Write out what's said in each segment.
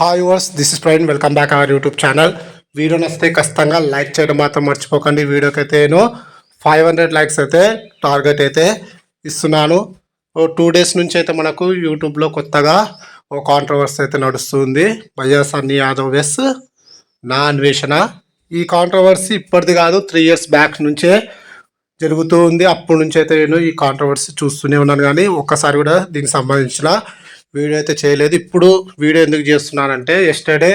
Hi verse this is ప్రైన్ welcome back our YouTube channel video నచ్చితే ఖచ్చితంగా like చేయడం మాత్రం మర్చిపోకండి. వీడియోకి అయితే నేను ఫైవ్ హండ్రెడ్ లైక్స్ అయితే టార్గెట్ అయితే ఇస్తున్నాను. ఓ టూ డేస్ నుంచి అయితే మనకు యూట్యూబ్లో కొత్తగా ఓ కాంట్రవర్సీ అయితే నడుస్తుంది. వైఎస్ అన్ని యాదవ్ వెస్ నా అన్వేషణ. ఈ కాంట్రవర్సీ ఇప్పటిది కాదు త్రీ ఇయర్స్ బ్యాక్ నుంచే జరుగుతూ ఉంది. అప్పటి నుంచి అయితే నేను ఈ కాంట్రవర్సీ చూస్తూనే ఉన్నాను. కానీ ఒక్కసారి కూడా దీనికి సంబంధించిన వీడియో అయితే చేయలేదు. ఇప్పుడు వీడియో ఎందుకు చేస్తున్నానంటే ఎస్టర్డే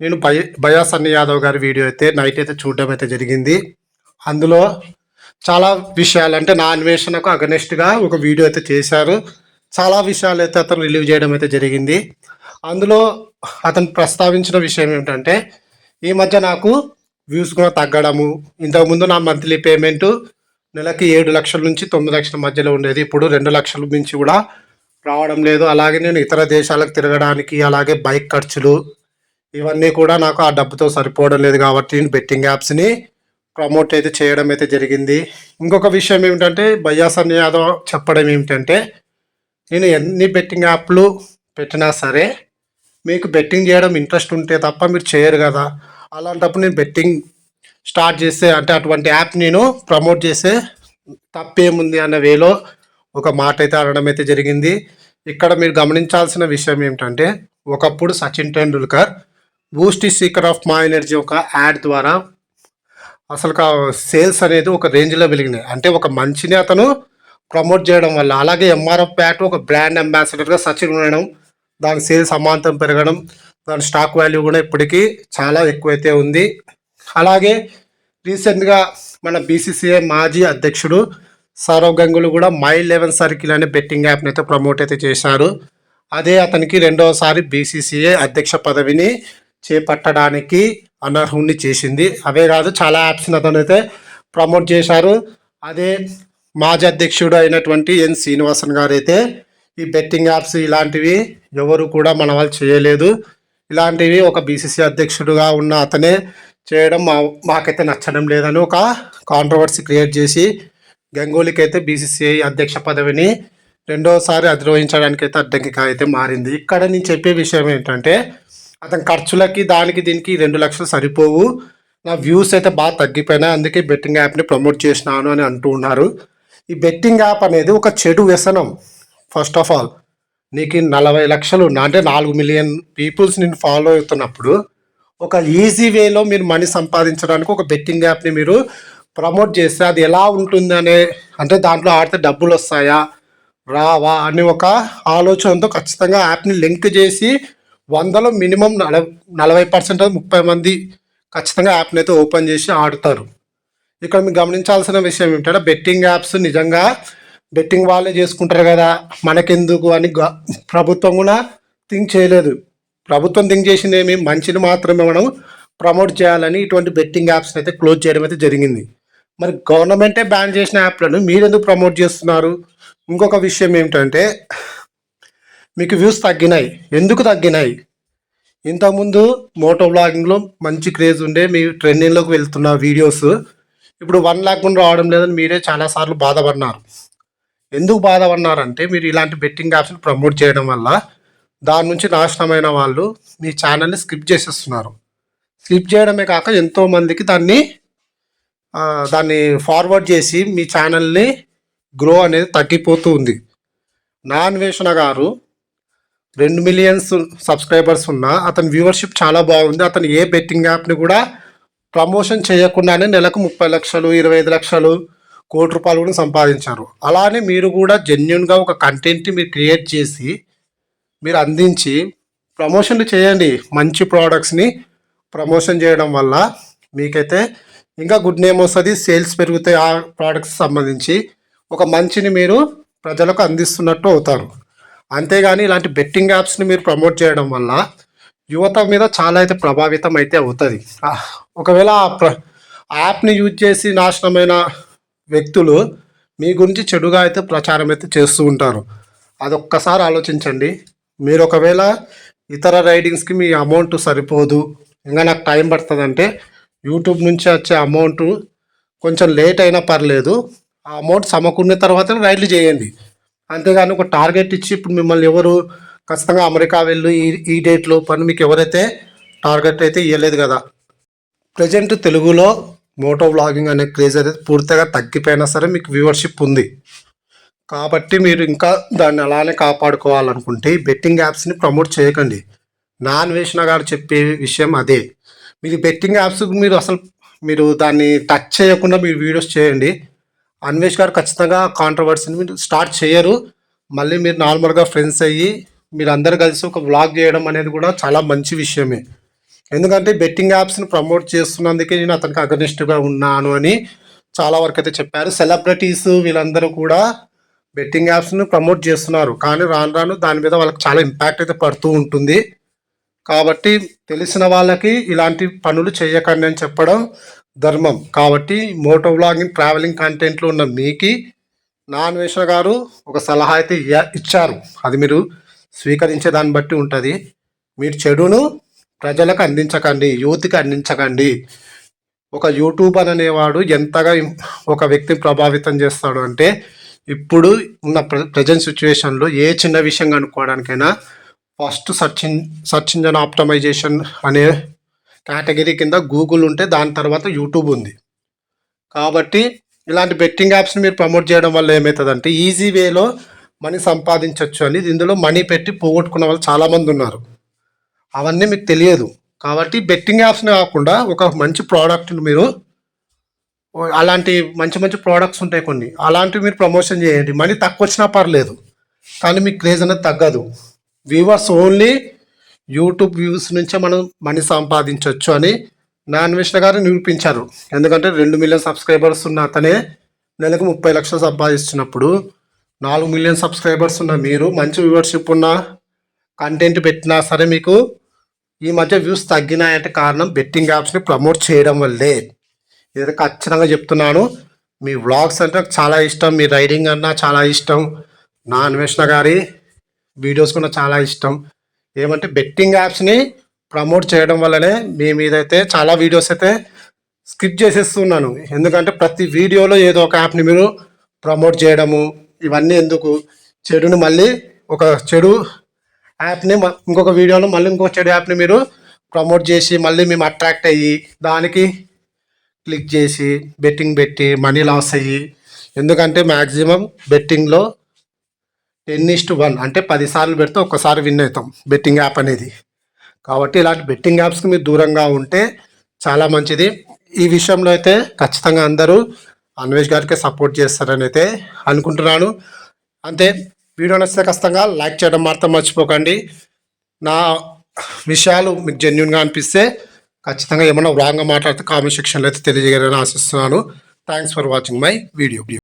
నేను బయ బయా సన్ని యాదవ్ గారి వీడియో అయితే నైట్ అయితే చూడడం అయితే జరిగింది. అందులో చాలా విషయాలు అంటే నా అన్వేషణకు అగనెస్ట్గా ఒక వీడియో అయితే చేశారు. చాలా విషయాలు అయితే అతను రిలీవ్ చేయడం అయితే జరిగింది. అందులో అతను ప్రస్తావించిన విషయం ఏమిటంటే ఈ మధ్య నాకు వ్యూస్ కూడా తగ్గడము ఇంతకుముందు నా మంత్లీ పేమెంట్ నెలకి ఏడు లక్షల నుంచి తొమ్మిది లక్షల మధ్యలో ఉండేది. ఇప్పుడు రెండు లక్షల నుంచి కూడా రావడం లేదు. అలాగే నేను ఇతర దేశాలకు తిరగడానికి అలాగే బైక్ ఖర్చులు ఇవన్నీ కూడా నాకు ఆ డబ్బుతో సరిపోవడం లేదు కాబట్టి నేను బెట్టింగ్ యాప్స్ని ప్రమోట్ అయితే చేయడం అయితే జరిగింది. ఇంకొక విషయం ఏమిటంటే బయ్యాసన్ యాదవ్ చెప్పడం ఏమిటంటే నేను ఎన్ని బెట్టింగ్ యాప్లు పెట్టినా సరే మీకు బెట్టింగ్ చేయడం ఇంట్రెస్ట్ ఉంటే తప్ప మీరు చేయరు కదా. అలాంటప్పుడు నేను బెట్టింగ్ స్టార్ట్ చేస్తే అంటే అటువంటి యాప్ నేను ప్రమోట్ చేస్తే తప్పేముంది అన్న వేలో ఒక మాట అయితే అనడం అయితే జరిగింది. ఇక్కడ మీరు గమనించాల్సిన విషయం ఏమిటంటే ఒకప్పుడు Sachin Tendulkar Boost secret of మా ఎనర్జీ ఒక యాడ్ ద్వారా అసలు సేల్స్ అనేది ఒక రేంజ్లో వెలిగినాయి అంటే ఒక మంచిని అతను ప్రమోట్ చేయడం వల్ల అలాగే ఎంఆర్ఎఫ్ ప్యాట్ ఒక బ్రాండ్ అంబాసిడర్గా సచిన్ ఉండడం దాని సేల్స్ అమాంతం పెరగడం దాని స్టాక్ వాల్యూ కూడా ఇప్పటికీ చాలా ఎక్కువైతే ఉంది. అలాగే రీసెంట్గా మన బీసీసీఐ మాజీ అధ్యక్షుడు సౌరవ్ గంగులు కూడా మై లెవెన్ సర్కిల్ అనే బెట్టింగ్ యాప్ని అయితే ప్రమోట్ అయితే చేశారు. అదే అతనికి రెండవసారి బీసీసీఐ అధ్యక్ష పదవిని చేపట్టడానికి అనర్హుణ్ణి చేసింది. అవే కాదు చాలా యాప్స్ని అతను అయితే ప్రమోట్ చేశారు. అదే మాజీ అధ్యక్షుడు అయినటువంటి ఎన్ శ్రీనివాసన్ గారు అయితే ఈ బెట్టింగ్ యాప్స్ ఇలాంటివి ఎవరు కూడా మన వాళ్ళు చేయలేదు. ఇలాంటివి ఒక బీసీసీ అధ్యక్షుడుగా ఉన్న అతనే చేయడం మా మాకైతే నచ్చడం లేదని ఒక కాంట్రవర్సీ క్రియేట్ చేసి గంగూలీకి అయితే బీసీసీఐ అధ్యక్ష పదవిని రెండోసారి అధిరోహించడానికి అయితే అడ్డంకిగా అయితే మారింది. ఇక్కడ నేను చెప్పే విషయం ఏంటంటే అతని ఖర్చులకి దానికి దీనికి రెండు లక్షలు సరిపోవు. నా వ్యూస్ అయితే బాగా తగ్గిపోయినాయి. అందుకే బెట్టింగ్ యాప్ని ప్రమోట్ చేసినాను అని అంటూ ఉన్నారు. ఈ బెట్టింగ్ యాప్ అనేది ఒక చెడు వ్యసనం. ఫస్ట్ ఆఫ్ ఆల్ నీకు నలభై లక్షలు అంటే నాలుగు మిలియన్ పీపుల్స్ నేను ఫాలో అవుతున్నప్పుడు ఒక ఈజీ వేలో మీరు మనీ సంపాదించడానికి ఒక బెట్టింగ్ యాప్ని మీరు ప్రమోట్ చేస్తే అది ఎలా ఉంటుందనే అంటే దాంట్లో ఆడితే డబ్బులు వస్తాయా రావా అని ఒక ఆలోచనతో ఖచ్చితంగా యాప్ని లింక్ చేసి వందలో మినిమం నల నలభై పర్సెంట్ ముప్పై మంది ఖచ్చితంగా యాప్ని అయితే ఓపెన్ చేసి ఆడుతారు. ఇక్కడ మీరు గమనించాల్సిన విషయం ఏంటంటే బెట్టింగ్ యాప్స్ నిజంగా బెట్టింగ్ వాళ్ళే చేసుకుంటారు కదా మనకెందుకు అని గ- ప్రభుత్వం కూడా థింక్ చేయలేదు. ప్రభుత్వం థింక్ చేసింది ఏమి? మంచిని మాత్రమే మనం ప్రమోట్ చేయాలని ఇటువంటి బెట్టింగ్ యాప్స్ని అయితే క్లోజ్ చేయడం అయితే జరిగింది. మరి గవర్నమెంటే బ్యాన్ చేసిన యాప్లను మీరెందుకు ప్రమోట్ చేస్తున్నారు? ఇంకొక విషయం ఏమిటంటే మీకు వ్యూస్ తగ్గినాయి. ఎందుకు తగ్గినాయి? ఇంతకుముందు మోటో బ్లాగింగ్లో మంచి క్రేజ్ ఉండే మీ ట్రెండింగ్లోకి వెళ్తున్న వీడియోస్ ఇప్పుడు వన్ ల్యాక్ కూడా రావడం లేదని మీరే చాలాసార్లు బాధపడినారు. ఎందుకు బాధపడినారంటే మీరు ఇలాంటి బెట్టింగ్ యాప్స్ని ప్రమోట్ చేయడం వల్ల దాని నుంచి నాశనమైన వాళ్ళు మీ ఛానల్ని స్కిప్ చేసేస్తున్నారు. స్కిప్ చేయడమే కాక ఎంతోమందికి దాన్ని దాన్ని ఫార్వర్డ్ చేసి మీ ఛానల్ని గ్రో అనేది తగ్గిపోతూ ఉంది నా అన్వేషణ గారు రెండు మిలియన్స్ సబ్స్క్రైబర్స్ ఉన్న అతని వ్యూవర్షిప్ చాలా బాగుంది. అతను ఏ బెట్టింగ్ యాప్ని కూడా ప్రమోషన్ చేయకుండానే నెలకు ముప్పై లక్షలు ఇరవై ఐదు లక్షలు కోటి రూపాయలు కూడా సంపాదించారు. అలానే మీరు కూడా జెన్యున్గా ఒక కంటెంట్ని మీరు క్రియేట్ చేసి మీరు అందించి ప్రమోషన్లు చేయండి. మంచి ప్రోడక్ట్స్ని ప్రమోషన్ చేయడం వల్ల మీకైతే ఇంకా గుడ్ నేమ్ వస్తుంది సేల్స్ పెరుగుతాయి ఆ ప్రోడక్ట్స్ సంబంధించి. ఒక మంచిని మీరు ప్రజలకు అందిస్తున్నట్టు అవుతారు. అంతేగాని ఇలాంటి బెట్టింగ్ యాప్స్ని మీరు ప్రమోట్ చేయడం వల్ల యువత మీద చాలా అయితే ప్రభావితం అయితే అవుతుంది. ఒకవేళ ఆ ప్ర- యాప్ని యూజ్ చేసి నాశనమైన వ్యక్తులు మీ గురించి చెడుగా అయితే ప్రచారం అయితే చేస్తూ ఉంటారు. అదొక్కసారి ఆలోచించండి. మీరు ఒకవేళ ఇతర రైడింగ్స్కి మీ అమౌంట్ సరిపోదు ఇంకా నాకు టైం పడుతుందంటే యూట్యూబ్ నుంచి వచ్చే అమౌంట్ కొంచెం లేట్ అయినా పర్లేదు. ఆ అమౌంట్ సమకూరిన తర్వాత రైడ్లు చేయండి. అంతేగాని ఒక టార్గెట్ ఇచ్చి ఇప్పుడు మిమ్మల్ని ఎవరు ఖచ్చితంగా అమెరికా వెళ్ళు ఈ ఈ డేట్లో పని మీకు ఎవరైతే టార్గెట్ అయితే ఇవ్వలేదు కదా. ప్రజెంట్ తెలుగులో మోటో వ్లాగింగ్ అనే క్రేజ్ అయితే పూర్తిగా తగ్గిపోయినా సరే మీకు వ్యూవర్షిప్ ఉంది. కాబట్టి మీరు ఇంకా దాన్ని అలానే కాపాడుకోవాలనుకుంటే ఈ బెట్టింగ్ యాప్స్ని ప్రమోట్ చేయకండి. నాన్ వేషణ గారు చెప్పే విషయం అదే. మీరు బెట్టింగ్ యాప్స్ మీరు అసలు మీరు దాన్ని టచ్ చేయకుండా మీరు వీడియోస్ చేయండి. అన్వేష్ గారు ఖచ్చితంగా కాంట్రవర్సీని మీరు స్టార్ట్ చేయరు. మళ్ళీ మీరు నార్మల్గా ఫ్రెండ్స్ అయ్యి మీరు అందరు కలిసి ఒక వ్లాగ్ చేయడం అనేది కూడా చాలా మంచి విషయమే. ఎందుకంటే బెట్టింగ్ యాప్స్ని ప్రమోట్ చేస్తున్నందుకే నేను అతనికి అగనిస్ట్గా ఉన్నాను అని చాలా వరకు అయితే చెప్పారు. సెలబ్రిటీస్ వీళ్ళందరూ కూడా బెట్టింగ్ యాప్స్ని ప్రమోట్ చేస్తున్నారు. కానీ రాను రాను దాని మీద వాళ్ళకి చాలా ఇంపాక్ట్ అయితే పడుతూ ఉంటుంది. కాబట్టి తెలిసిన వాళ్ళకి ఇలాంటి పనులు చేయకండి అని చెప్పడం ధర్మం. కాబట్టి మోటో వ్లాగింగ్ ట్రావెలింగ్ కంటెంట్లో ఉన్న మీకి నా అన్వేషణ గారు ఒక సలహా అయితే ఇచ్చారు. అది మీరు స్వీకరించే దాన్ని బట్టి ఉంటుంది. మీరు చెడును ప్రజలకు అందించకండి యూత్కి అందించకండి. ఒక యూట్యూబర్ అనేవాడు ఎంతగా ఒక వ్యక్తిని ప్రభావితం చేస్తాడు అంటే ఇప్పుడు ఉన్న ప్ర- ప్రజెంట్ సిచ్యువేషన్లో ఏ చిన్న విషయం కనుక్కోవడానికైనా first search in search engine optimization అనే కేటగిరీ కింద గూగుల్ ఉంటే దాని తర్వాత యూట్యూబ్ ఉంది. కాబట్టి ఇలాంటి బెట్టింగ్ యాప్స్ని మీరు ప్రమోట్ చేయడం వల్ల ఏమవుతుందంటే ఈజీ వేలో మనీ సంపాదించవచ్చు అని ఇందులో మనీ పెట్టి పోగొట్టుకున్న వాళ్ళు చాలామంది ఉన్నారు. అవన్నీ మీకు తెలియదు. కాబట్టి బెట్టింగ్ యాప్స్ని కాకుండా ఒక మంచి ప్రోడక్ట్ని మీరు అలాంటి మంచి మంచి ప్రోడక్ట్స్ ఉంటాయి కొన్ని. అలాంటివి మీరు ప్రమోషన్ చేయండి. మనీ తక్కువ వచ్చినా పర్లేదు. కానీ మీకు క్రేజ్ అనేది తగ్గదు. వ్యూవర్స్ ఓన్లీ యూట్యూబ్ వ్యూస్ నుంచే మనం మనీ సంపాదించవచ్చు అని నా అన్వేషణ గారు నిరూపించారు. ఎందుకంటే రెండు మిలియన్ సబ్స్క్రైబర్స్ ఉన్న అతనే నెలకు ముప్పై లక్షలు సంపాదిస్తున్నప్పుడు నాలుగు మిలియన్ సబ్స్క్రైబర్స్ ఉన్న మీరు మంచి వ్యూవర్షిప్ ఉన్న కంటెంట్ పెట్టినా సరే మీకు ఈ మధ్య వ్యూస్ తగ్గినాయంటే కారణం బెట్టింగ్ యాప్స్ని ప్రమోట్ చేయడం వల్లే. ఇది ఖచ్చితంగా చెప్తున్నాను. మీ వ్లాగ్స్ అంటే నాకు చాలా ఇష్టం మీ రైడింగ్ అన్నా చాలా ఇష్టం. నా అన్వేషణ గారి వీడియోస్ కూడా చాలా ఇష్టం. ఏమంటే బెట్టింగ్ యాప్స్ని ప్రమోట్ చేయడం వల్లనే మీ మీద అయితే చాలా వీడియోస్ అయితే స్కిప్ చేసేస్తున్నాను. ఎందుకంటే ప్రతి వీడియోలో ఏదో ఒక యాప్ని మీరు ప్రమోట్ చేయడము ఇవన్నీ ఎందుకు? చెడుని మళ్ళీ ఒక చెడు యాప్ని ఇంకొక వీడియోలో మళ్ళీ ఇంకో చెడు యాప్ని మీరు ప్రమోట్ చేసి మళ్ళీ మేము అట్రాక్ట్ అయ్యి దానికి క్లిక్ చేసి బెట్టింగ్ పెట్టి మనీ లాస్ అయ్యి ఎందుకంటే మ్యాక్సిమం బెట్టింగ్లో టెన్ ఇస్ట్ వన్ అంటే పదిసార్లు పెడితే ఒక్కసారి విన్ అవుతాం బెట్టింగ్ యాప్ అనేది. కాబట్టి ఇలాంటి బెట్టింగ్ యాప్స్కి మీరు దూరంగా ఉంటే చాలా మంచిది. ఈ విషయంలో అయితే ఖచ్చితంగా అందరూ అన్వేష్ గారికి సపోర్ట్ చేస్తారని అయితే అనుకుంటున్నాను. అంతే వీడియో నచ్చితే ఖచ్చితంగా లైక్ చేయడం మాత్రం మర్చిపోకండి. నా విషయాలు మీకు జెన్యున్గా అనిపిస్తే ఖచ్చితంగా ఏమైనా రాంగ్గా మాట్లాడితే కామెంట్ సెక్షన్లో అయితే తెలియజేయాలని ఆశిస్తున్నాను. Thanks for watching my video